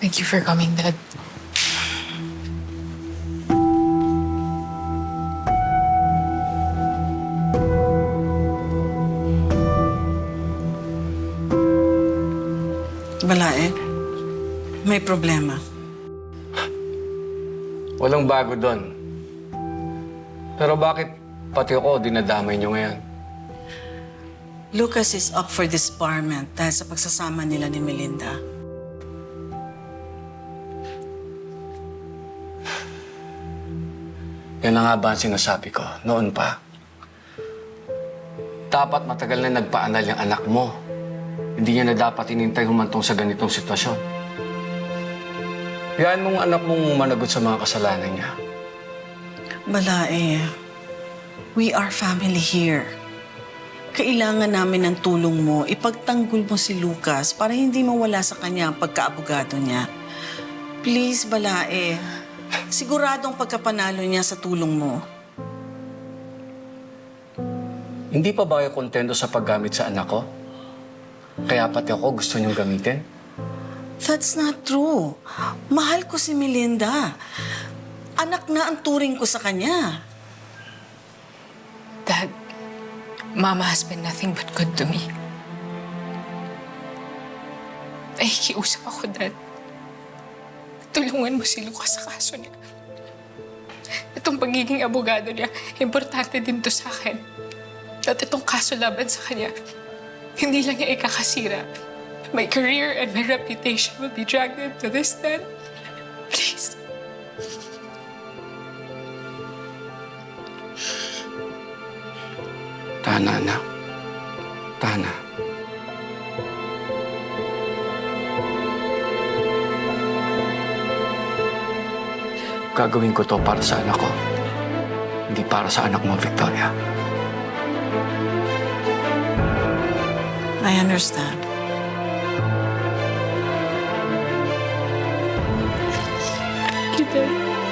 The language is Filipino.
Thank you for coming, Dad. Balae, may problema. Walang bago doon. Pero bakit pati ako dinadamay niyo ngayon? Lucas is up for disbarment dahil sa pagsasama nila ni Melinda. Yan na nga ba ang sinasabi ko noon pa? Dapat matagal na nagpaanal yung anak mo. Hindi niya na dapat inintay humantong sa ganitong sitwasyon. Yan mong anak mong managot sa mga kasalanan niya. Balae, we are family here. Kailangan namin ng tulong mo. Ipagtanggol mo si Lucas para hindi mawala sa kanya ang pagkaabogado niya. Please, Balae. Siguradong pagkapanalo niya sa tulong mo. Hindi pa ba kayo kontento sa paggamit sa anak ko? Kaya pati ako gusto niyong gamitin? That's not true. Mahal ko si Melinda. Anak na ang turing ko sa kanya. Dad, Mama has been nothing but good to me. Nakikiusap ako, Dad. Tulungan mo si Lucas sa kaso niya. Itong pagiging abogado niya, importante din to sa akin. At itong kaso laban sa kanya, hindi lang niya ikakasira. My career and my reputation will be dragged into this, Dad. Please. Tana, anak. Tana. Gagawin ko to para sa anak ko. Hindi para sa anak mo, Victoria. I understand. You, Dad.